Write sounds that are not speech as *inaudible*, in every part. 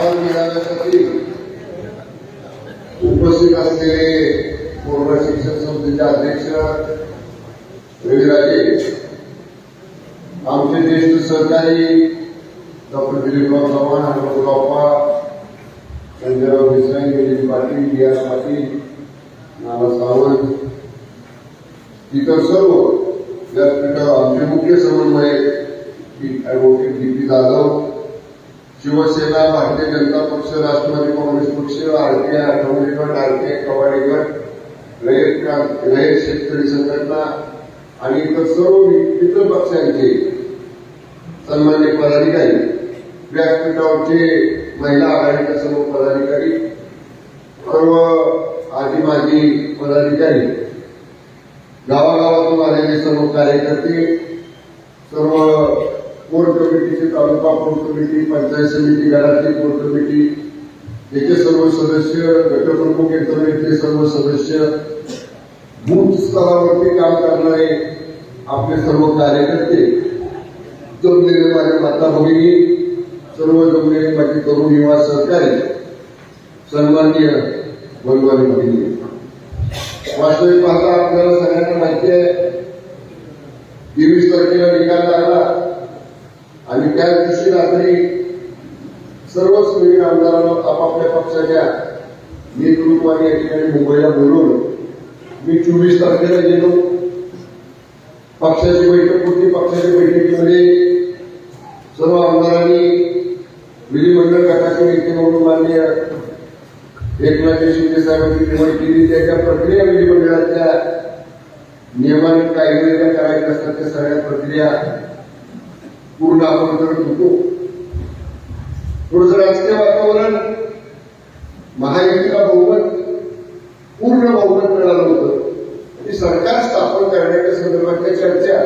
आव्हान मिळाल्यासाठी उपस्थित असलेले पूर्ण शिक्षण संस्थेचे अध्यक्ष रविराजे आमचे ज्येष्ठ सहकारी doctor Dilipraw Chavan Hanumant Bappa Sanjayrao Desai Vijay Patil D R Patil Nana Sawant इतर सर्व व्यासपीठावर आमचे मुख्य समन्वयक advocate D P Jadhav Shivsena Bharatiya Janata Paksha Rashtrawadi Congress पक्ष आरतीय आठवडी गट आरतीय कवाडी गट रयत रयत शेतकरी संघटना आणि इतर सर्व इतर पक्षांचे सन्मान्य पदाधिकारी व्यासपीठावरचे महिला आघाडीच्या सर्व पदाधिकारी सर्व आजी माजी पदाधिकारी गावागावातून आलेले सर्व कार्यकर्ते सर्व कोर कमिटीचे तालुका कोर कमिटी पंचायत समिती गटाची कोर कमिटी याचे सर्व सदस्य गटप्रमुख यंत्रणेतले सर्व सदस्य बूथ स्तरावरती काम करणारे आपले सर्व कार्यकर्ते जमलेले माता भगिनी सर्व जमलेले माझे तरुण युवा सहकारी सन्माननीय बंधुवानी भगिनी वास्तविक पाहता सगळ्यांना माहिती आहे तेवीस तारखेला निकाल लागला आणि त्या दिवशी रात्री सर्वच नवीन आमदारांना आपापल्या पक्षाच्या नेतृत्वाने या ठिकाणी मुंबईला बोलवलं मी चोवीस तारखेला गेलो. पक्षाची बैठक होती. पक्षाच्या बैठकीमध्ये सर्व आमदारांनी विधिमंडळ गटाचे नेते म्हणून मान्य एकनाथ शिंदे साहेबांची निवड केली. त्याच्या प्रक्रिया विधिमंडळाच्या नियमाने कायदे ज्या करायच्या असतात त्या सगळ्या प्रक्रिया पूर्ण आपण करत होतो थोडस राजकीय वातावरण महायुतीला बहुमत पूर्ण बहुमत मिळालं होतं. आणि सरकार स्थापन करण्याच्या संदर्भातल्या चर्चा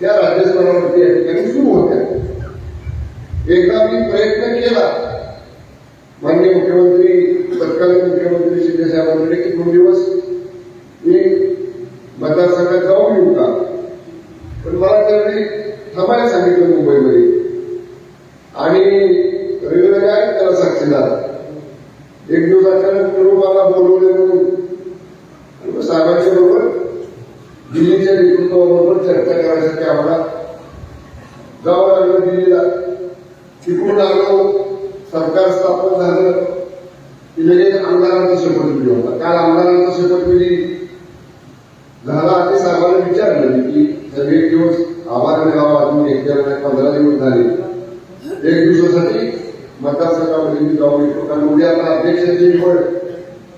त्या राज्यस्तरावरती या ठिकाणी सुरू होत्या. एकदा मी प्रयत्न केला माननीय मुख्यमंत्री तत्कालीन मुख्यमंत्री शिंदे साहेबांकडे की दोन दिवस मी मतदारसंघात जाऊन येऊ का पण मला त्यावेळी थांबायला सांगितलं मुंबईमध्ये आणि रविवारी आहे त्याला साक्षीदार एक दिवस अचानक मला बोलवले म्हणून आणि मग साहेबांच्या बरोबर दिल्लीच्या नेतृत्वाबरोबर चर्चा करायसाठी आम्हाला जावं लागलं दिल्लीला तिकडून आलो सरकार स्थापन झालं की लगेच आमदारांचा शपथविधी होता काल आमदारांचा शपथविधी झाला आणि साहेबांना विचारलं की सगळे दिवस आभार मिळावा अजून एक पंधरा दिवस झाले एक दिवसासाठी मतदारसंघामध्ये मी जाऊन येतो कारण उद्या आता अध्यक्षांची पण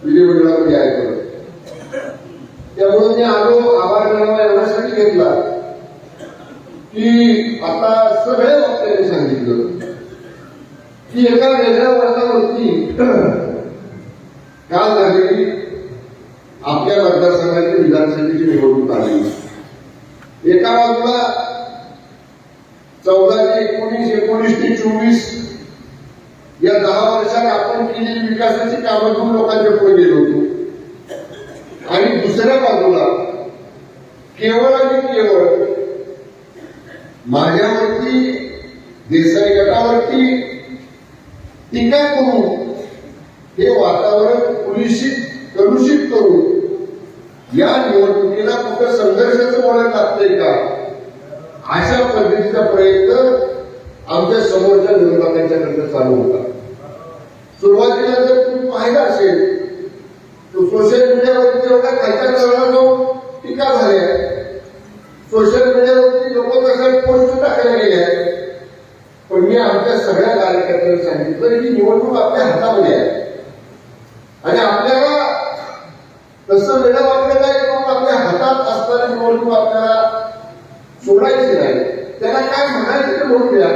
विधिमंडळामध्ये आहे परत त्यामुळे मी आलो आभार मिळावा एवढ्यासाठी घेतला. की आता सगळ्या वक्त्यांनी सांगितलं. की एका वेगळ्या वर्गावरती *clears throat* काल झालेली आपल्या मतदारसंघाची विधानसभेची निवडणूक आली. एका बाजूला चौदा ते एकोणीस एकोणीस ते चोवीस या दहा वर्षात आपण केलेली विकासाची कामं घेऊन लोकांच्या पुढे गेलो होतो. आणि दुसऱ्या बाजूला केवळ आणि केवळ माझ्यावरती देसाई गटावरती टीका करून हे वातावरण कुलुषित कलुषित करून या निवडणुकीला कुठं संघर्षाचं वळण लागतंय का? अशा पद्धतीचा प्रयत्न आमच्या समोरच्या निर्मात्यांच्याकडनं चालू होता. सुरुवातीला जर तुम्ही पाहिलं असेल तर सोशल मीडियावरती एवढ्या खालच्या स्तरावर जाऊन टीका झाल्या सोशल मीडियावरती लोक कसं पोस्ट टाकायला गेले आहेत. पण मी आमच्या सगळ्या कार्यकर्त्यांना सांगितलं की निवडणूक आपल्या हातामध्ये आहे. आणि आपल्याला तसं वेळ वाटलं काय आपल्या हातात असणारी निवडणूक आपल्याला सोडायची नाही. त्याला काय म्हणायचं ते म्हणून द्या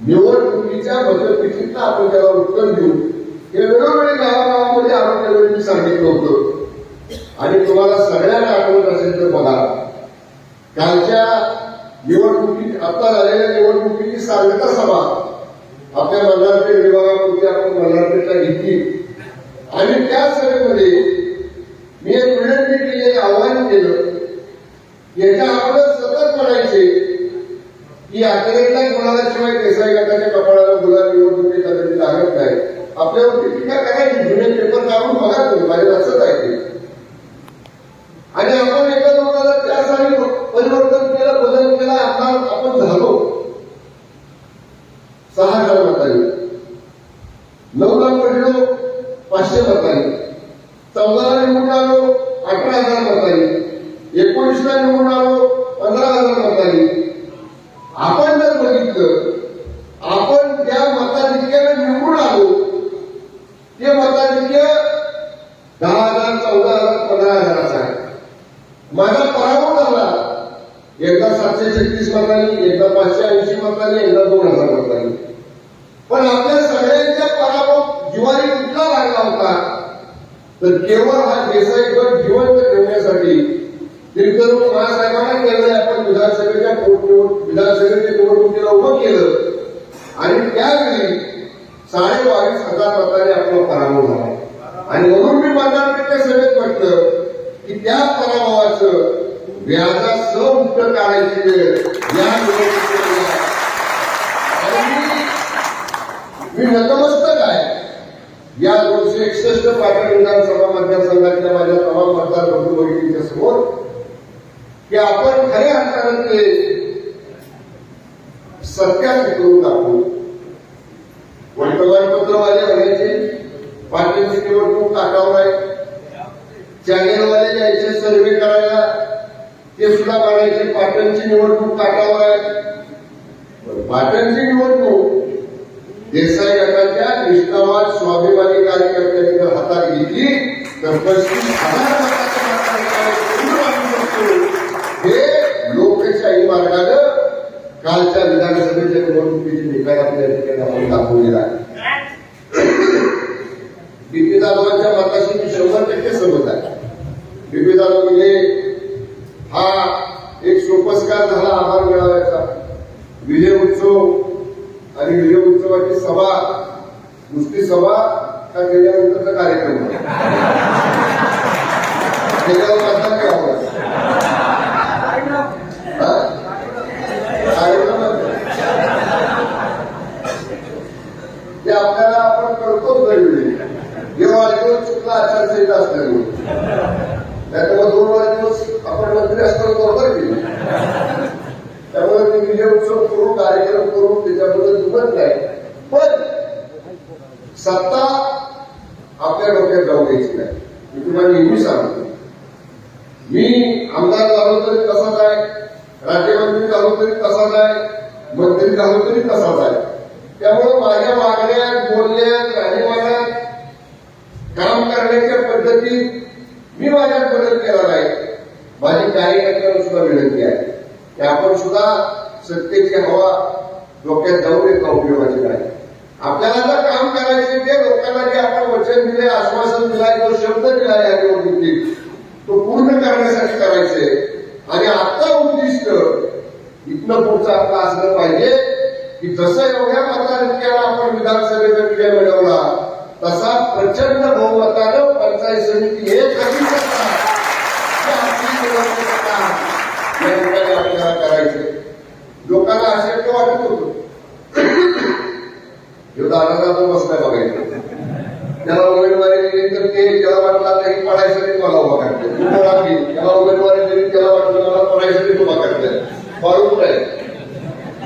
निवडणुकीच्या मतपेटीतनं आपण त्याला उत्तर देऊ. हे वेळोवेळी गावागावामध्ये आरोग्यावेळी मी सांगितलं होतं. आणि तुम्हाला सगळ्यांना आठवत असेल तर बघा. कालच्या निवडणुकीत आता झालेल्या निवडणुकीची सांगता सभा आपल्या मल्हारपेठ विभागामध्ये आपण मल्हारपेठला घेतली. आणि त्या सभेमध्ये मी एक विनंती केली आवाहन केलं. याच्या अगोदर सतत म्हणायचे की अखेरीला गुलालाशिवाय देसाई गटाच्या कपाळाला गुलाल निवडणुकी कदाचित लागत नाही. आपल्यावरती टीका करायची. जुने पेपर काढून बघा तुम्ही. माझ्या लक्षात आहे ते. आणि आपण एका दोन त्याच चार परिवर्तन केलं बदल केला आता आपण झालो. सहा हजार मतांनी. नऊ लाख पडलो पाचशे मतांनी. चौदाला निवडून आलो अठरा हजार मतांनी. एकोणीसला निवडून आलो पंधरा हजार मतांनी आपण जर बघितलं आपण त्या मताधिक्याला निवडून आलो ते मताधिक्य दहा हजार चौदा हजार पंधरा हजाराचा आहे माझा पराभव झाला पाचशे छत्तीस मतांनी एकदा पाचशे ऐंशी मतांनी एकदा दोन हजार मतांनी पण आपल्या सगळ्यांच्या पराभव जिवारी कुठला लागला होता? तर केवळ हा देसाई गट जिवंत ठेवण्यासाठी तीर्थरूप महासाहेबांना केलं आपण विधानसभेच्या पोटनिवड विधानसभेच्या निवडणुकीला उभं केलं. आणि त्यावेळी साडेबावीस हजार मताने आपला पराभव झाला. आणि म्हणून मी बाजारपेठच्या सभेत म्हटलं की त्या पराभवाचं व्याजासह उत्तर काढायची वेळ. या मी नतमस्तक आहे. या दोनशे एकसष्ट पाटण विधानसभा मतदारसंघातल्या माझ्या तमाम मतदार बंधू भगिनींच्या समोर की आपण खऱ्या अर्थानं ते सत्यात करून दाखवू वर्तमानपत्रवाले म्हणायचे पाटीलची निवडणूक टाकावर आहे. चॅनेलवाले यायचे सर्वे करायला ते सुद्धा म्हणायचे पाटणची निवडणूक टाकावर आहे पाटणची निवडणूक देसाई गटाच्या निष्ठावाद स्वाभिमानी कार्यकर्त्यांनी जर हातात घेतली तर पस्तीस हे लोकशाही मार्गानं कालच्या विधानसभेच्या निवडणुकीचे निकाल आपल्या ठिकाणी आपण दाखवलेला आहे. बीपी जाधवांच्या मताशी मी शंभर टक्के सहमत आहे. बीपी जाधव म्हणजे हा एक सोपस्कार झाला आभार मिळाव्याचा विजय उत्सव आणि विजय उत्सवाची सभा नुसती सभा का गेल्यानंतरचा कार्यक्रम? ते आपल्याला आपण करतोच दरवेळी जेव्हा वाढदिवस चुकला आचारसंहिता असल्यामुळे. त्याच्यामुळे दोन वाढदिवस आपण मंत्री असताना बरोबर केली. त्यामुळे मी विजय उत्सव करू कार्यक्रम करू त्याच्याबद्दल दुमत नाही. पण सत्ता आपल्या डोक्यात जाऊ द्यायची नाही. मी तुम्हाला नेहमी सांगतो. मी आमदार झालो तरी तसाच आहे राज्यमंत्री झालो तरी तसाच आहे मंत्री झालो तरी तसाच आहे. त्यामुळे माझ्या मागण्या बोलण्यात राहणीमानात काम करण्याच्या पद्धतीत मी माझ्यात बदल केला नाही माझी कार्यकर्त्यांना सुद्धा विनंती आहे. की आपण सुद्धा सत्तेची हवा डोक्यात जाऊ नये उपयोगाची नाही आपल्याला जर काम करायचे ते लोकांना जे आपण वचन दिले आश्वासन दिलाय जो शब्द दिला या निवडणुकीत तो पूर्ण करण्यासाठी करायचे आणि आता उद्दिष्ट इथनं पुढचं आपलं असलं पाहिजे की जसं एवढ्या मताधिक्याला आपण विधानसभेचा विजय मिळवला तसा प्रचंड बहुमतानं पंचायत समिती हे कधी करता या ठिकाणी आपल्याला करायचे लोकांना अशक्य वाटत होत. ह्यो दाराला तो बसलाय बघायचं त्याला उमेदवारी दिली तर ते त्याला वाटलं आता पडायचं नाही मला उभा करते त्याला उमेदवारी दिली त्याला वाटलं मला नाही उभा करते बरोबर आहे.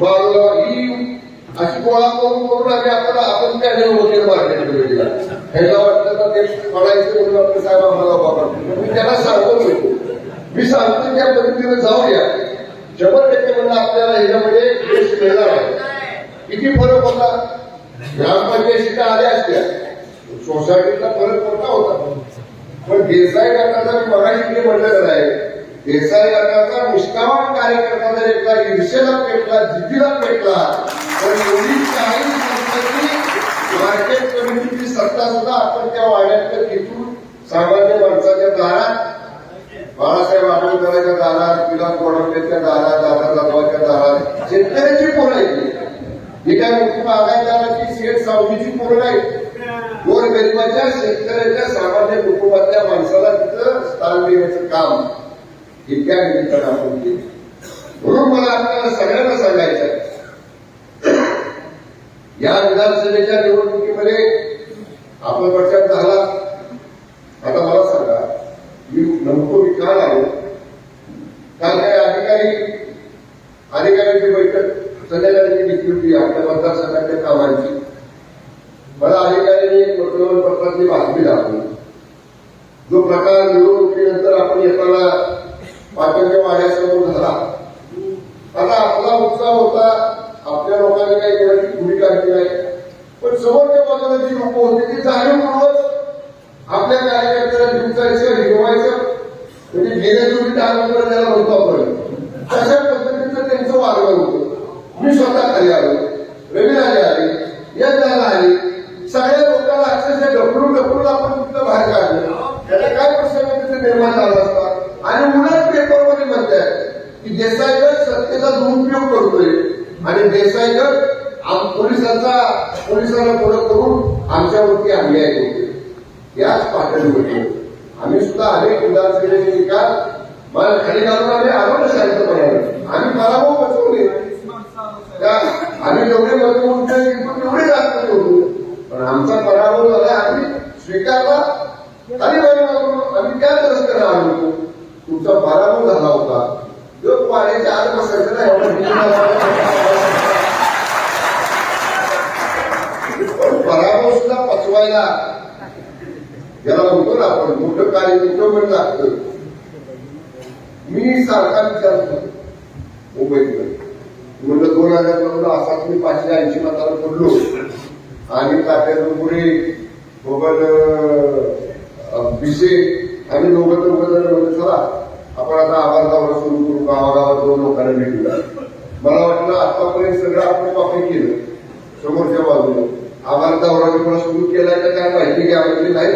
बरोबर. ही अशी गोळा करून करून आम्ही आपल्याला आपण त्याने वगैरे मार्केट ह्याला वाटलं तर ते पडायचं म्हणून आपलं साहेब आम्हाला उभा मी त्याला सांगतो मी सांगतो त्या पद्धतीने जाऊया. शंभर टक्के म्हणलं आपल्याला ह्याच्यामध्ये यश मिळणार आहे. किती फरक होता? ग्रामपंचायत सीटा आल्या असत्या. सोसायटीचा फरक मोठा होता. पण देसाई गटाचा मी मराठी जे म्हटलेलं आहे देसाई गटाचा निष्कामान कार्यकर्ता जर एकदा ईर्षेला पेटला जिद्दीला पेटला तर एवढी काही संस्थेची मार्केट कमिटीची सत्ता सुद्धा आपण त्या वाड्यातल्या तिथून सामान्य माणसाच्या दारात बाळासाहेब आंबेडकरांच्या दारात विलास गोडंबेच्या दारात दादा जाधवाच्या दारात शेतकऱ्याची पोरं आहेत ही काय मोठी बागायतदाराची शेत सावलीची पोरं नाही गोर गरिबाच्या शेतकऱ्याच्या सामान्य कुटुंबातल्या माणसाला तिथं स्थान देण्याचं काम इतक्या निमित्तानं आपण केलं म्हणून मला आपल्याला सगळ्यांना सांगायचं आहे. या विधानसभेच्या निवडणुकीमध्ये आपण प्रचार झाला आता मला सांगा मी नमतो मी काल आलो काल काही अधिकारी अधिकाऱ्यांची बैठक संध्याकाळची घेतली होती आपल्या मतदारसंघाच्या कामांची मला अधिकाऱ्यांनी एक वर्तमानपत्रातली बातमी दाखवली जो प्रकार निवडणुकीनंतर आपण येताना पाटणच्या वाड्यासमोर झाला आता आपला उत्साह होता आपल्या लोकांनी काही कोणाची झालेली आहे. पण समोरच्या बाजूला जी लोक होती ती जाणीवपूर्वक आपल्या कार्यकर्त्याला जिंकायचं हिरवायचं म्हणजे गेल्या जोडी त्यानंतर त्याला होतो आपण. तशा पद्धतीचं त्यांचं वागणं होतं. मी स्वतः खाली आलो. रविराजे आले यंदाला आले. सगळ्या लोकांना अक्षरशः ढकलून ढकलून आपण तिथं बाहेर काढलं. त्याला काय प्रसंग तिथे निर्माण झाला असता? आणि उलट पेपरमध्ये म्हणतात की देसाईगड सत्तेचा दुरुपयोग करतोय. आणि देसाईगड आम- पोलिसांचा पोलिसांना पुढं करून आमच्यावरती अन्याय होते याच पातळीवर आम्ही सुद्धा अनेक विधानसभेचे निकाल मला खाली घालून आम्ही आलो ना शांतपणाने आम्ही पराभव बसवले. आम्ही जेवढे मजबूत तेवढे जास्त होतो. पण आमचा पराभव झाला आम्ही स्वीकारला. खाली आम्ही त्या रस्त्याने आलो. होतो तुमचा पराभव झाला होता. जो पाण्याच्या आत बसायचं ना एवढा सुद्धा पचवायला ज्याला म्हणतो ना आपण मोठं कार्य मोठं पण लागतं. मी सारखा विचार करतो मुंबईत म्हणलं दोन हजार नऊला असाच मी पाचशे ऐंशी मताला पडलो. आणि तात्याचं पुढे मोबाईल विषय आम्ही दोघं दोघं जण म्हणजे चला आपण आता आभार दौरा सुरू करू गावागावात दोन लोकांना भेटूया. मला वाटलं आतापर्यंत सगळं आपण वापर केलं. समोरच्या बाजूला आम्हाला दौरा मी सुरू केलाय तर काय माहिती की म्हणजे नाही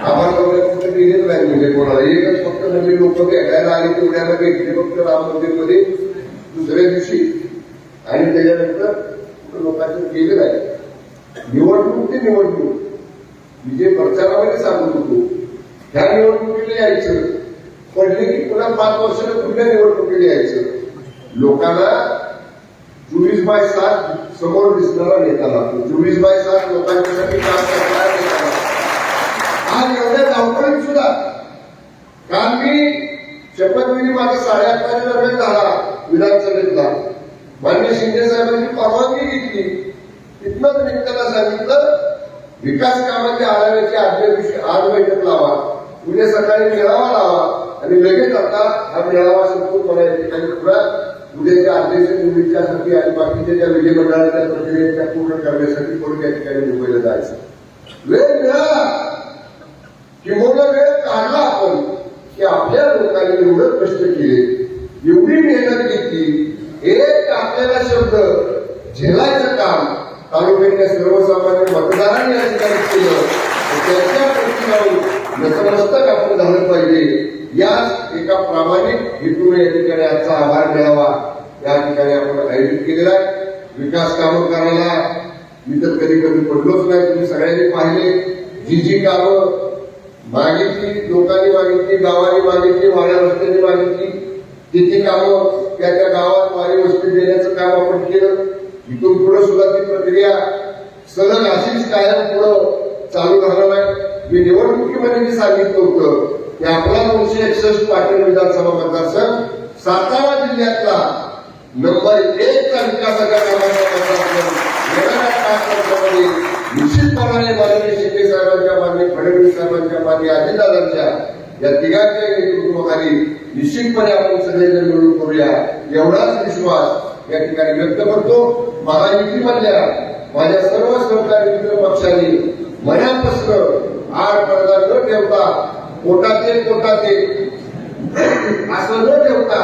आम्हाला दौरा कुठे दिलेच नाही म्हणजे कोणाला. एकच फक्त म्हणजे लोक भेटायला आली तेवढ्याला भेटले फक्त राम मंदिरमध्ये दुसऱ्या दिवशी. आणि त्याच्यानंतर लोकांचं गेलं नाही. निवडणूक ते निवडणूक. मी जे प्रचारामध्ये सांगत होतो. ह्या निवडणुकीला यायचं. पडले की पुन्हा पाच वर्षाला पुढल्या निवडणुकीला यायचं. लोकांना चोवीस बाय सात समोर दिसणारा नेता लागतो. चोवीस बाय सात लोकांच्यासाठी काम करणारा नेता लागतो. आज एवढ्या धावपळीत सुद्धा काल मी शपथविधी माझा साडे अकराच्या दरम्यान झाला विधानसभेतला. मान्य शिंदे साहेबांनी परवानगी घेतली. तिथनंच मी सांगितलं विकास कामाच्या आढाव्याची आदल्या दिवशी आज बैठक लावा. उद्या सकाळी मेळावा लावा. आणि लगेच आता हा मेळावा संपून मला या ठिकाणी पुरा उद्याच्या अध्यक्ष निवडीच्यासाठी आणि बाकीच्या ज्या विधिमंडळाच्या प्रक्रिया त्या पूर्ण करण्यासाठी कोणी ठिकाणी मुंबईला जायचं? वेळ मिळाला किंवा वेळ काढला आपण की आपल्या लोकांनी एवढं कष्ट केले एवढी मेहनत घेतली एक आपल्याला शब्द झेलायचं काम तालुक्यातल्या सर्वसामान्य मतदारांनी या ठिकाणी केलं. त्याच्या प्रश्नावर नतमस्तक आपण झालं पाहिजे. याच एका प्रामाणिक हेतूने या ठिकाणी आजचा आभार मिळावा या ठिकाणी आपण आयोजित केलेला आहे. विकास कामं करायला मी तर कधी कधी पडलोच नाही. तुम्ही सगळ्यांनी पाहिले. जी जी कामं मागितली लोकांनी मागितली गावांनी मागितली वाड्या रस्त्यांनी मागितली. तिथे कामं त्या त्या गावात वाडी वस्ती देण्याचं काम आपण केलं. इथून पुढे सुद्धा ती प्रक्रिया सलग अशीच कायम पुढं चालू राहणार आहे. मी निवडणुकीमध्ये मी सांगितलं होतं की आपला दोनशे एकसष्ट पाटील विधानसभा मतदारसंघ सातारा जिल्ह्यातला नंबर एकचा विकासाच्या कामाचा मतदारसंघ निश्चितपणाने माननीय शिंदे साहेबांच्या मान्य फडणवीस साहेबांच्या मान्य अजितदादांच्या या तिघांच्या नेतृत्वाखाली निश्चितपणे आपण सगळेजण मिळून करूया. एवढाच विश्वास या ठिकाणी व्यक्त करतो. महायुतीमधल्या माझ्या सर्व सहकारी मित्र पक्षांनी मनापासून आड पडदा न ठेवता पोटाचे पोटाचे असं न ठेवता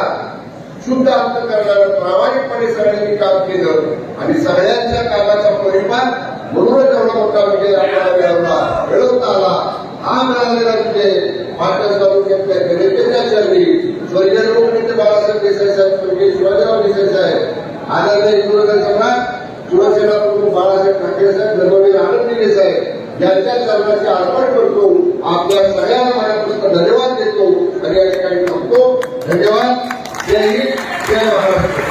शुद्ध अर्थ करणारं प्रामाणिकपणे सगळ्यांनी काम केलं आणि सगळ्यांच्या कामाचा परिमाण म्हणूनच एवढा मोठा विजय आपल्याला मिळवला मिळवता आला. हा मिळालेला विजय महाराष्ट्र तालुक्यातल्या जनतेच्या चरणी. स्वर्गीय लोकनेते बाळासाहेब देसाई साहेब स्वर्गीय शिवाजीराव देसाई साहेब आदरणीय युवक सम्राट शिवसेना प्रमुख बाळासाहेब ठाकरे साहेब धर्मवीर आनंद देसाई यांच्या चरणाची अर्पण करतो. आपल्या सगळ्यांना मनापासून धन्यवाद देतो. आणि या ठिकाणी सांगतो धन्यवाद. जय हिंद. जय महाराष्ट्र.